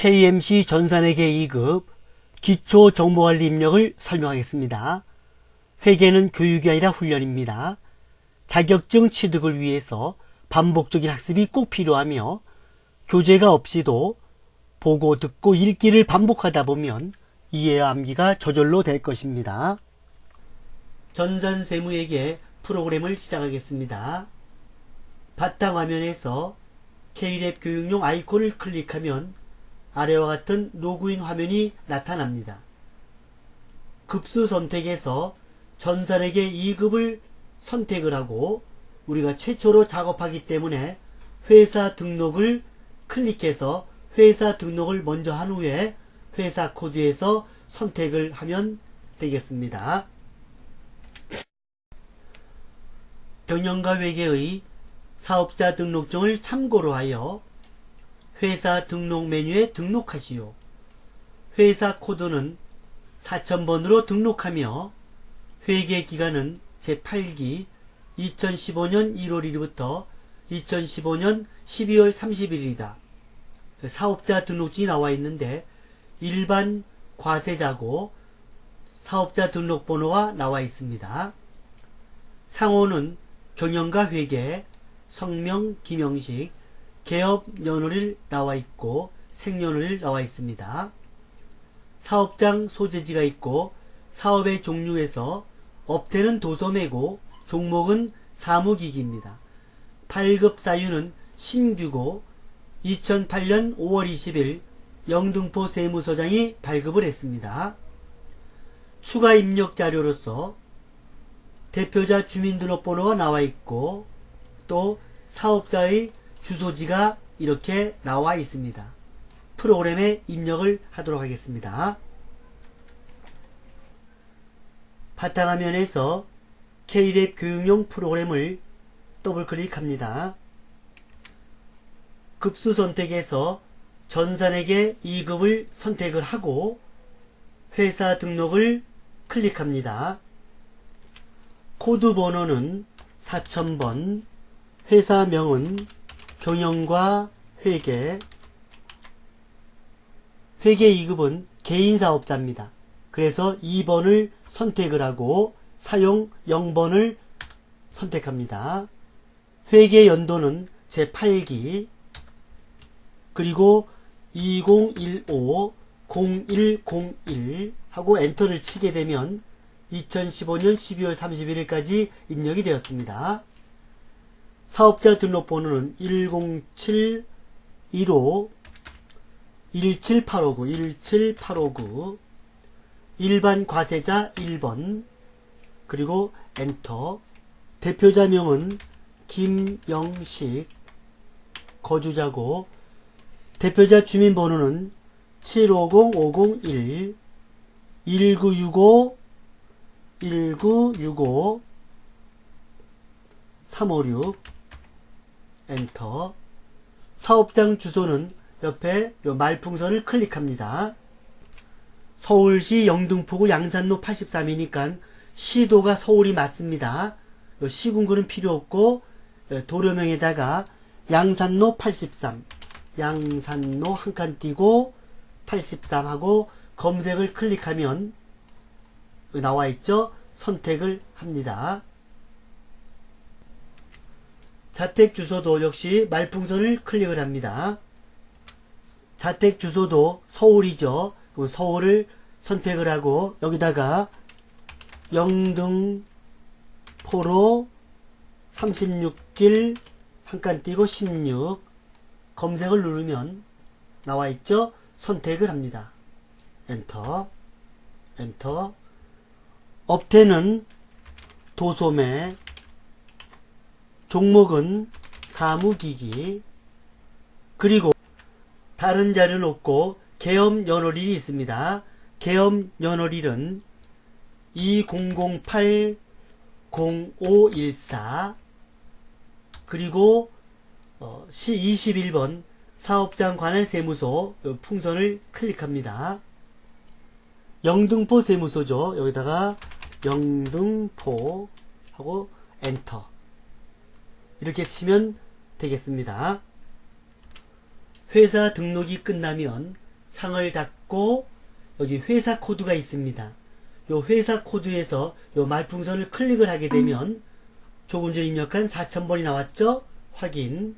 KMC 전산회계 2급 기초 정보관리 입력을 설명하겠습니다. 회계는 교육이 아니라 훈련입니다. 자격증 취득을 위해서 반복적인 학습이 꼭 필요하며 교재가 없이도 보고 듣고 읽기를 반복하다 보면 이해와 암기가 저절로 될 것입니다. 전산세무회계 프로그램을 시작하겠습니다. 바탕화면에서 K랩 교육용 아이콘을 클릭하면 아래와 같은 로그인 화면이 나타납니다. 급수 선택에서 전산에게 2급을 선택을 하고 우리가 최초로 작업하기 때문에 회사 등록을 클릭해서 회사 등록을 먼저 한 후에 회사 코드에서 선택을 하면 되겠습니다. 경영과 회계의 사업자 등록증을 참고로 하여 회사 등록 메뉴에 등록하시오. 회사 코드는 4000번으로 등록하며 회계 기간은 제8기 2015년 1월 1일부터 2015년 12월 30일이다. 사업자 등록증이 나와 있는데 일반 과세자고 사업자 등록번호가 나와 있습니다. 상호는 경영과 회계, 성명, 기명식, 개업 연월일 나와 있고 생년월일 나와 있습니다. 사업장 소재지가 있고 사업의 종류에서 업태는 도소매고 종목은 사무기기입니다. 8급 사유는 신규고 2008년 5월 20일 영등포 세무서장이 발급을 했습니다. 추가 입력 자료로서 대표자 주민등록번호가 나와 있고 또 사업자의 주소지가 이렇게 나와 있습니다. 프로그램에 입력을 하도록 하겠습니다. 바탕화면에서 K랩 교육용 프로그램을 더블 클릭합니다. 급수 선택에서 전산에게 2급을 선택을 하고 회사 등록을 클릭합니다. 코드 번호는 4000번, 회사명은 경영과 회계, 회계 2급은 개인사업자입니다. 그래서 2번을 선택을 하고 사용 0번을 선택합니다. 회계 연도는 제8기 그리고 2015 0101 하고 엔터를 치게 되면 2015년 12월 31일까지 입력이 되었습니다. 사업자 등록번호는 107 15 17859 17859 일반 과세자 1번 그리고 엔터. 대표자명은 김영식 거주자고. 대표자 주민번호는 750-501 1965 1965 356 엔터 사업장 주소는 옆에 말풍선을 클릭합니다. 서울시 영등포구 양산로 83이니까 시도가 서울이 맞습니다. 시군구는 필요 없고 도로명에다가 양산로 83 양산로 한 칸 띄고 83 하고 검색을 클릭하면 나와 있죠. 선택을 합니다. 자택 주소도 역시 말풍선을 클릭을 합니다. 자택 주소도 서울이죠. 서울을 선택을 하고 여기다가 영등포로 36길 한 칸 띄고 16 검색을 누르면 나와 있죠. 선택을 합니다. 엔터 엔터 업태는 도소매 종목은 사무기기 그리고 다른 자료는 없고 계엄 연월일이 있습니다. 계엄 연월일은 2008-0514 그리고 어, 21번 사업장 관할 세무소 풍선을 클릭합니다. 영등포 세무소죠. 여기다가 영등포 하고 엔터 이렇게 치면 되겠습니다. 회사 등록이 끝나면 창을 닫고 여기 회사 코드가 있습니다. 요 회사 코드에서 요 말풍선을 클릭을 하게 되면 조금 전에 입력한 4000번이 나왔죠? 확인.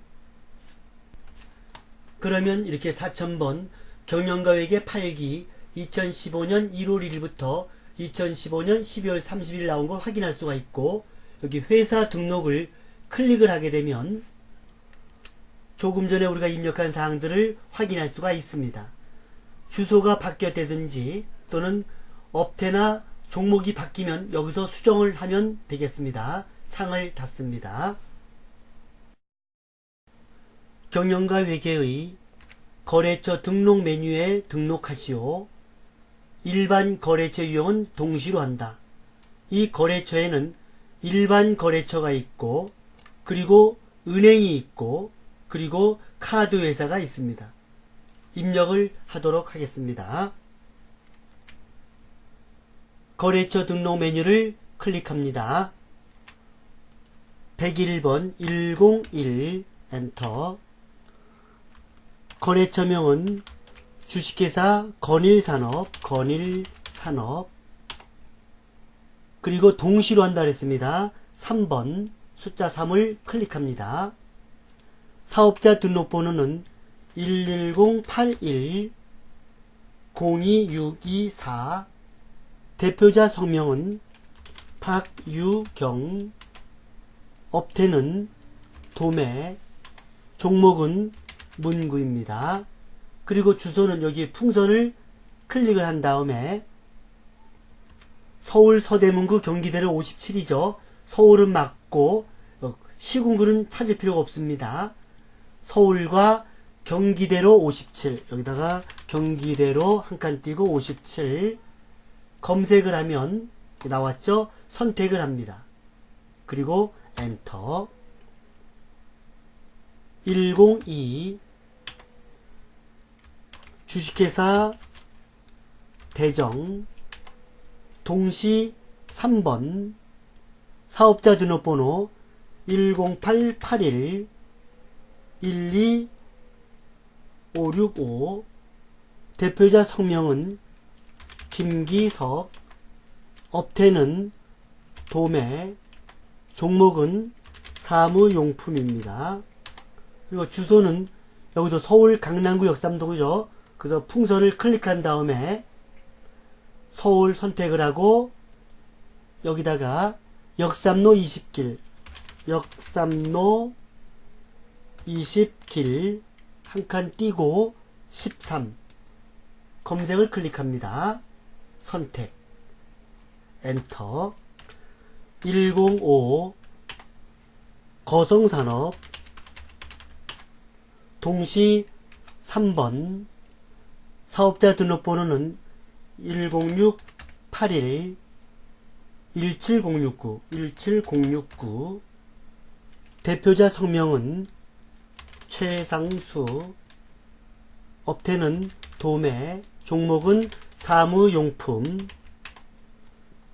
그러면 이렇게 4000번 경영가에게 8기 2015년 1월 1일부터 2015년 12월 30일 나온 걸 확인할 수가 있고 여기 회사 등록을 클릭을 하게 되면 조금 전에 우리가 입력한 사항들을 확인할 수가 있습니다. 주소가 바뀌었다든지 또는 업태나 종목이 바뀌면 여기서 수정을 하면 되겠습니다. 창을 닫습니다. 경영과 회계의 거래처 등록 메뉴에 등록하시오. 일반 거래처 유형은 동시로 한다. 이 거래처에는 일반 거래처가 있고 그리고 은행이 있고 그리고 카드 회사가 있습니다. 입력을 하도록 하겠습니다. 거래처 등록 메뉴를 클릭합니다. 101번 101 엔터 거래처명은 주식회사 건일산업 건일산업 그리고 동시로 한다 그랬습니다. 3번 숫자 3을 클릭합니다. 사업자 등록번호는 11081 02624 대표자 성명은 박유경 업태는 도매 종목은 문구입니다. 그리고 주소는 여기 풍선을 클릭을 한 다음에 서울 서대문구 경기대로 57이죠. 서울은 맞고 어, 시군구는 찾을 필요가 없습니다. 서울과 경기대로 57 여기다가 경기대로 한 칸 띄고 57 검색을 하면 나왔죠? 선택을 합니다. 그리고 엔터 102 주식회사 대정 동시 3번 사업자 등록번호 10881 12565 대표자 성명은 김기석 업태는 도매 종목은 사무용품입니다. 그리고 주소는 여기도 서울 강남구 역삼동이죠. 그래서 풍선을 클릭한 다음에 서울 선택을 하고 여기다가 역삼로 20길 역삼로 20길 한 칸 띄고 13 검색을 클릭합니다. 선택. 엔터. 105 거성산업. 동시 3번. 사업자 등록번호는 10681 17069 17069 대표자 성명은 최상수 업태는 도매 종목은 사무용품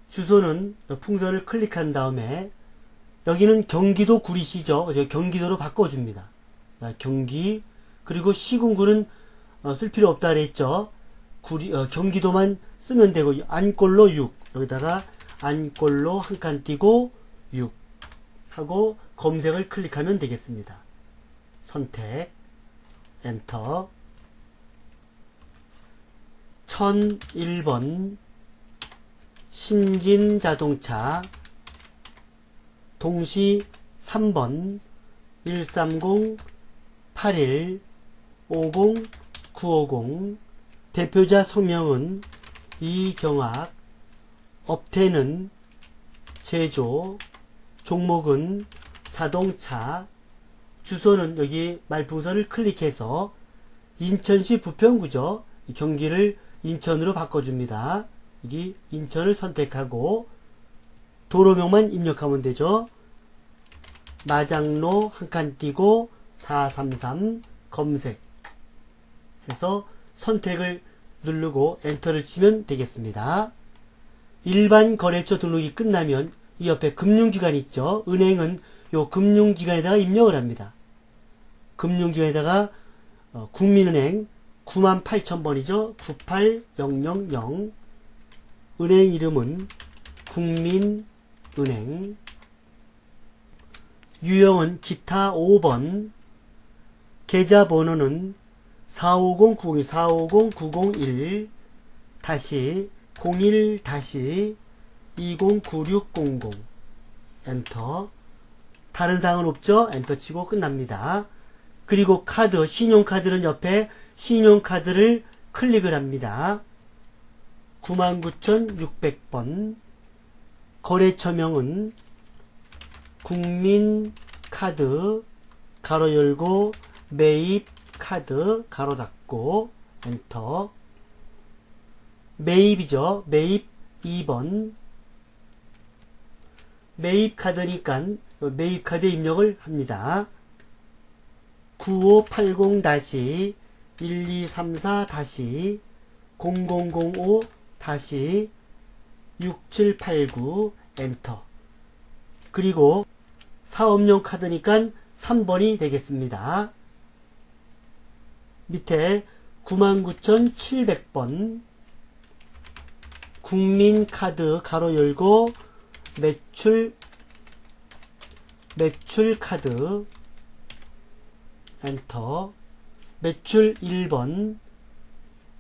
주소는 풍선을 클릭한 다음에 여기는 경기도 구리시죠. 경기도로 바꿔줍니다. 경기 그리고 시군구는 어, 쓸 필요 없다 그랬죠. 구리, 어, 경기도만 쓰면 되고 안꼴로 6 여기다가 안꼴로 한 칸 띄고 6 하고 검색을 클릭하면 되겠습니다. 선택 엔터. 1001번 신진자동차. 동시 3번 130 81 50 950 대표자 성명은 이경학. 업태는 제조 종목은 자동차 주소는 여기 말풍선을 클릭해서 인천시 부평구죠. 경기를 인천으로 바꿔줍니다. 여기 인천을 선택하고 도로명만 입력하면 되죠. 마장로 한 칸 띄고 433 검색 해서 선택을 누르고 엔터를 치면 되겠습니다. 일반 거래처 등록이 끝나면 이 옆에 금융기관 있죠. 은행은 요 금융기관에다가 입력을 합니다. 금융기관에다가 어, 국민은행, 98,000번이죠. 98000 은행 이름은 국민은행 유형은 기타 5번 계좌번호는 450 450 901 다시 01 다시 209600 엔터 다른 사항은 없죠? 엔터 치고 끝납니다. 그리고 카드, 신용카드는 옆에 신용카드를 클릭을 합니다. 99,600번 거래처명은 국민카드 가로 열고 매입카드 가로 닫고 엔터 매입이죠. 매입 2번 매입 카드니까 매입 카드 입력을 합니다. 9580-1234-0005 다시 6789 엔터 그리고 사업용 카드니까 3번이 되겠습니다. 밑에 99,700번 국민카드 가로 열고 매출 매출 카드 엔터 매출 1번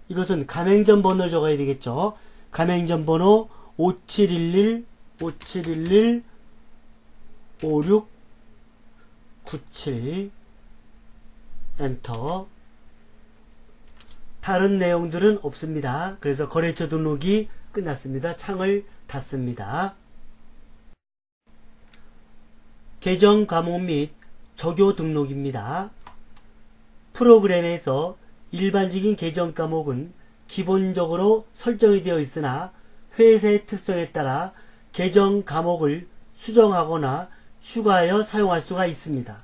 이것은 가맹점 번호를 적어야 되겠죠. 가맹점 번호 5711 5711 5697 엔터 다른 내용들은 없습니다. 그래서 거래처 등록이 끝났습니다. 창을 닫습니다. 계정 과목 및 적요 등록입니다. 프로그램에서 일반적인 계정 과목은 기본적으로 설정이 되어 있으나 회사의 특성에 따라 계정 과목을 수정하거나 추가하여 사용할 수가 있습니다.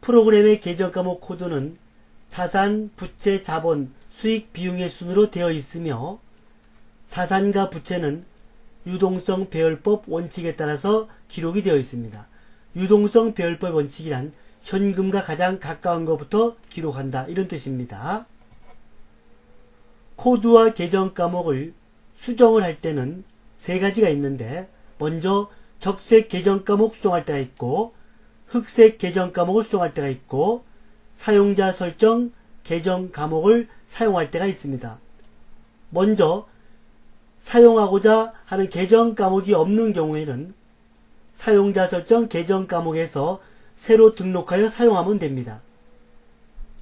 프로그램의 계정 과목 코드는 자산, 부채, 자본, 수익, 비용의 순으로 되어 있으며 자산과 부채는 유동성 배열법 원칙에 따라서 기록이 되어 있습니다. 유동성 배열법 원칙이란 현금과 가장 가까운 것부터 기록한다 이런 뜻입니다. 코드와 계정 과목을 수정을 할 때는 세 가지가 있는데 먼저 적색 계정 과목 수정할 때가 있고 흑색 계정 과목을 수정할 때가 있고 사용자 설정 계정 과목을 사용할 때가 있습니다. 먼저 사용하고자 하는 계정 과목이 없는 경우에는 사용자 설정 계정 과목에서 새로 등록하여 사용하면 됩니다.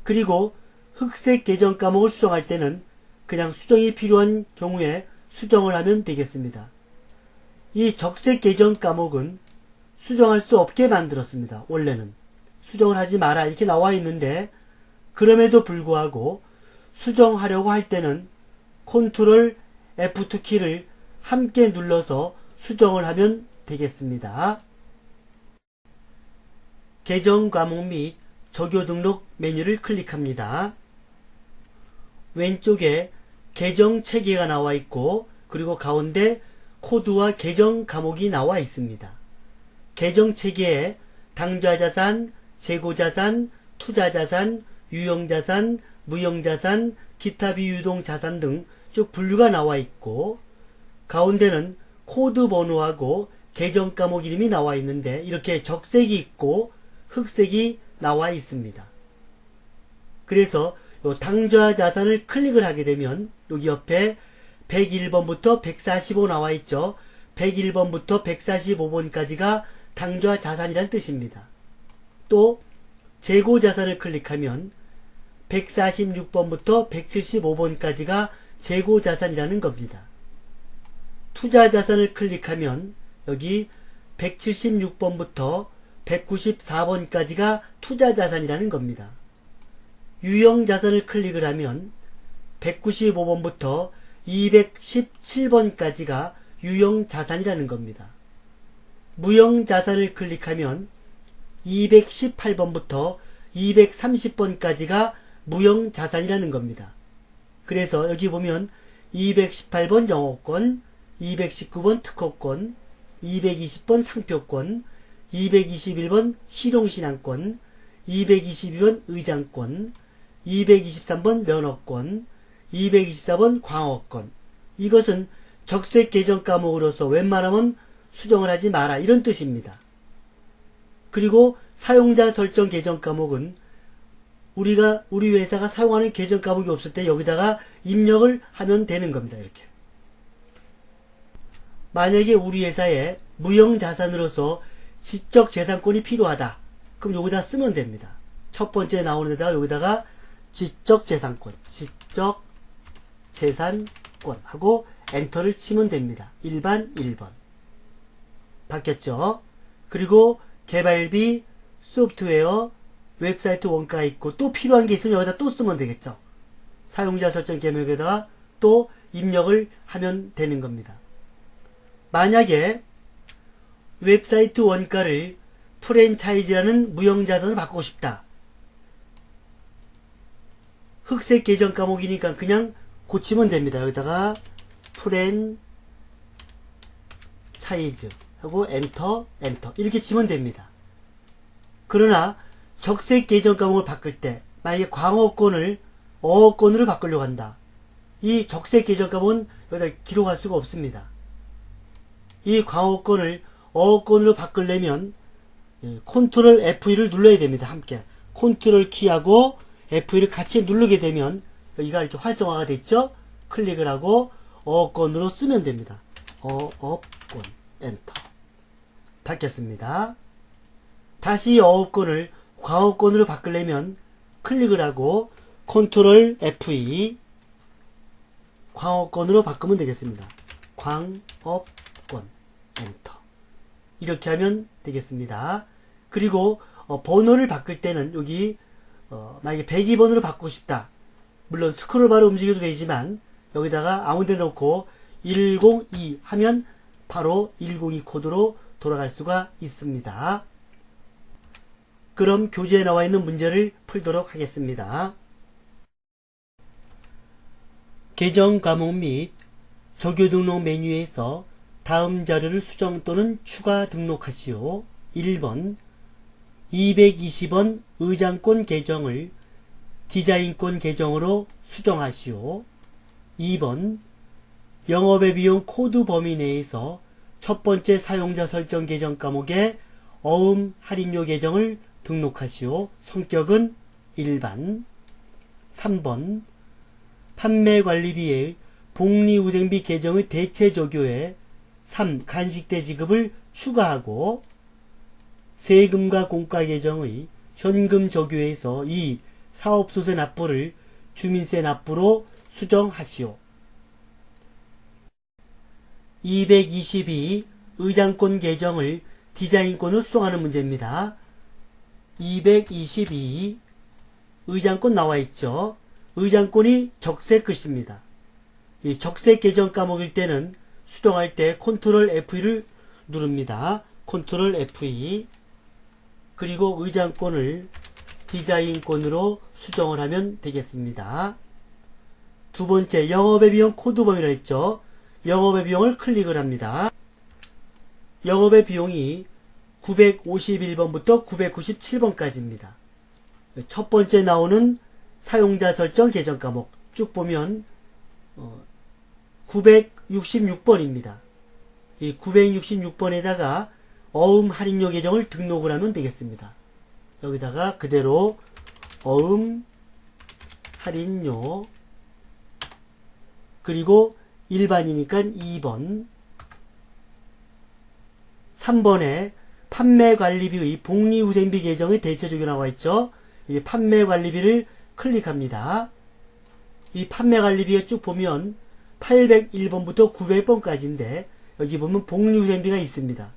그리고 흑색 계정 과목을 수정할 때는 그냥 수정이 필요한 경우에 수정을 하면 되겠습니다. 이 적색 계정 과목은 수정할 수 없게 만들었습니다. 원래는 수정을 하지 마라 이렇게 나와 있는데 그럼에도 불구하고 수정하려고 할 때는 컨트롤 F2 키를 함께 눌러서 수정을 하면 되겠습니다. 계정 과목 및 적요 등록 메뉴를 클릭합니다. 왼쪽에 계정 체계가 나와 있고 그리고 가운데 코드와 계정 과목이 나와 있습니다. 계정 체계에 당좌자산, 재고자산, 투자자산, 유형자산, 무형자산, 기타 비유동자산 등 쭉 분류가 나와 있고 가운데는 코드 번호하고 계정 과목 이름이 나와 있는데 이렇게 적색이 있고 흑색이 나와 있습니다. 그래서 당좌 자산을 클릭을 하게 되면 여기 옆에 101번부터 145 나와 있죠. 101번부터 145번까지가 당좌 자산이란 뜻입니다. 또 재고 자산을 클릭하면 146번부터 175번까지가 재고 자산이라는 겁니다. 투자 자산을 클릭하면 여기 176번부터 194번까지가 투자 자산이라는 겁니다. 유형 자산을 클릭을 하면 195번부터 217번까지가 유형 자산이라는 겁니다. 무형 자산을 클릭하면 218번부터 230번까지가 무형 자산이라는 겁니다. 그래서 여기 보면 218번 영어권, 219번 특허권, 220번 상표권, 221번 실용신앙권, 222번 의장권, 223번 면허권, 224번 광어권. 이것은 적색 계정 과목으로서 웬만하면 수정을 하지 마라 이런 뜻입니다. 그리고 사용자 설정 계정 과목은 우리가 우리 회사가 사용하는 계정 과목이 없을 때 여기다가 입력을 하면 되는 겁니다. 이렇게. 만약에 우리 회사에 무형 자산으로서 지적 재산권이 필요하다. 그럼 여기다 쓰면 됩니다. 첫 번째 나오는 데다가 여기다가 지적 재산권, 지적 재산권 하고 엔터를 치면 됩니다. 1반 1번. 바뀌었죠? 그리고 개발비, 소프트웨어, 웹사이트 원가 있고 또 필요한 게 있으면 여기다 또 쓰면 되겠죠. 사용자 설정 계명에다가 또 입력을 하면 되는 겁니다. 만약에 웹사이트 원가를 프랜차이즈라는 무형자산으로 바꾸고 싶다. 흑색 계정 과목이니까 그냥 고치면 됩니다. 여기다가 프랜차이즈 하고 엔터 엔터 이렇게 치면 됩니다. 그러나 적색 계정 과목을 바꿀 때 만약에 광어권을 어권으로 바꾸려고 한다. 이 적색 계정 과목은 여기다 기록할 수가 없습니다. 이 광어권을 어권으로 바꾸려면 예, 컨트롤 F2를 눌러야 됩니다. 함께 컨트롤 키하고 F2를 같이 누르게 되면 여기가 이렇게 활성화가 됐죠. 클릭을 하고 어권으로 쓰면 됩니다. 어업권 엔터 바뀌었습니다. 다시 어업권을 광어권으로 바꾸려면 클릭을 하고 컨트롤 F2 광어권으로 바꾸면 되겠습니다. 광업권 엔터 이렇게 하면 되겠습니다. 그리고 어, 번호를 바꿀 때는 여기 어, 만약에 102번으로 바꾸고 싶다. 물론 스크롤바로 움직여도 되지만 여기다가 아무 데 놓고 102 하면 바로 102 코드로 돌아갈 수가 있습니다. 그럼 교재에 나와 있는 문제를 풀도록 하겠습니다. 계정 과목 및 적요 등록 메뉴에서 다음 자료를 수정 또는 추가 등록하시오. 1번 220원 의장권 계정을 디자인권 계정으로 수정하시오. 2번 영업의 비용 코드 범위 내에서 첫 번째 사용자 설정 계정 과목에 어음 할인료 계정을 등록하시오. 성격은 일반. 3번 판매관리비의 복리후생비 계정의 대체 적용에 3. 간식대 지급을 추가하고 세금과 공과 계정의 현금 적용에서 2. 사업소세 납부를 주민세 납부로 수정하시오. 222. 의장권 계정을 디자인권으로 수정하는 문제입니다. 222. 의장권 나와 있죠. 의장권이 적색 글씨입니다. 이 적색 계정 과목일 때는 수정할 때 컨트롤 F2를 누릅니다. 컨트롤 F2 그리고 의장권을 디자인권으로 수정을 하면 되겠습니다. 두 번째 영업의 비용 코드 범위라 했죠. 영업의 비용을 클릭을 합니다. 영업의 비용이 951번부터 997번까지입니다. 첫 번째 나오는 사용자 설정 계정 과목 쭉 보면 어, 966번입니다. 이 966번에다가 어음 할인료 계정을 등록을 하면 되겠습니다. 여기다가 그대로 어음 할인료 그리고 일반이니까 2번 3번에 판매관리비의 복리후생비 계정의 대체적이 나와 있죠. 이 판매관리비를 클릭합니다. 이 판매관리비에 쭉 보면 801번부터 900번까지인데 여기 보면 복리후생비가 있습니다.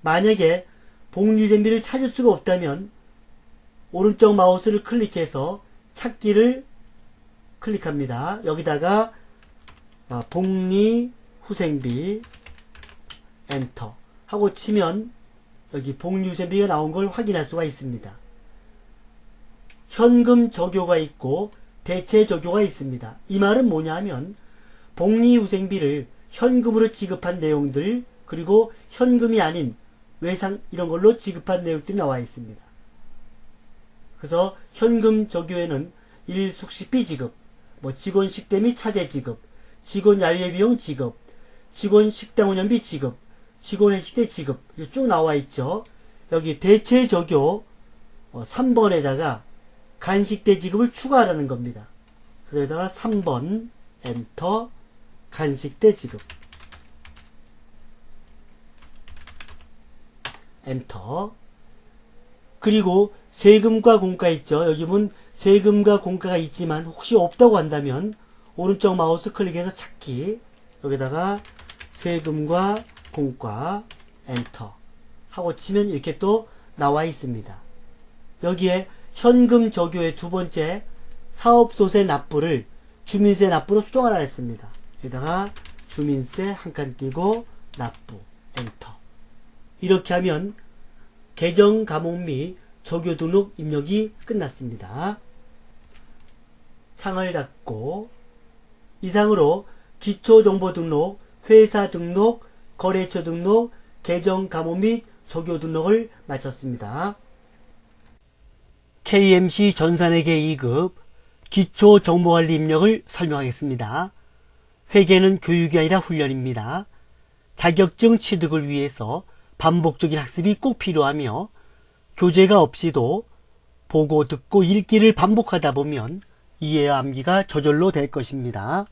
만약에 복리후생비를 찾을 수가 없다면 오른쪽 마우스를 클릭해서 찾기를 클릭합니다. 여기다가 아, 복리후생비 엔터 하고 치면 여기 복리후생비가 나온 걸 확인할 수가 있습니다. 현금 적용가 있고 대체 적용가 있습니다. 이 말은 뭐냐면 복리후생비를 현금으로 지급한 내용들 그리고 현금이 아닌 외상 이런 걸로 지급한 내용들이 나와 있습니다. 그래서 현금 적용에는 일숙식비 지급, 뭐 직원 식대 및 차대 지급, 직원 야유회 비용 지급, 직원 식당 운영비 지급, 직원 회식대 지급 쭉 나와 있죠. 여기 대체 적요 3번에다가 간식대 지급을 추가하라는 겁니다. 그래서 여기다가 3번 엔터 간식대 지급 엔터 그리고 세금과 공가 있죠. 여기 보면 세금과 공가가 있지만 혹시 없다고 한다면 오른쪽 마우스 클릭해서 찾기 여기다가 세금과 공가 엔터 하고 치면 이렇게 또 나와 있습니다. 여기에 현금 적요의 두 번째 사업소세 납부를 주민세 납부로 수정하라 했습니다. 여기다가 주민세 한 칸 띄고 납부 엔터 이렇게 하면 계정 감옥 및 적요 등록 입력이 끝났습니다. 창을 닫고 이상으로 기초정보 등록, 회사 등록, 거래처 등록, 계정 감호 및 적요 등록을 마쳤습니다. KMC 전산회계 2급 기초정보관리 입력을 설명하겠습니다. 회계는 교육이 아니라 훈련입니다. 자격증 취득을 위해서 반복적인 학습이 꼭 필요하며 교재가 없이도 보고 듣고 읽기를 반복하다 보면 이해와 암기가 저절로 될 것입니다.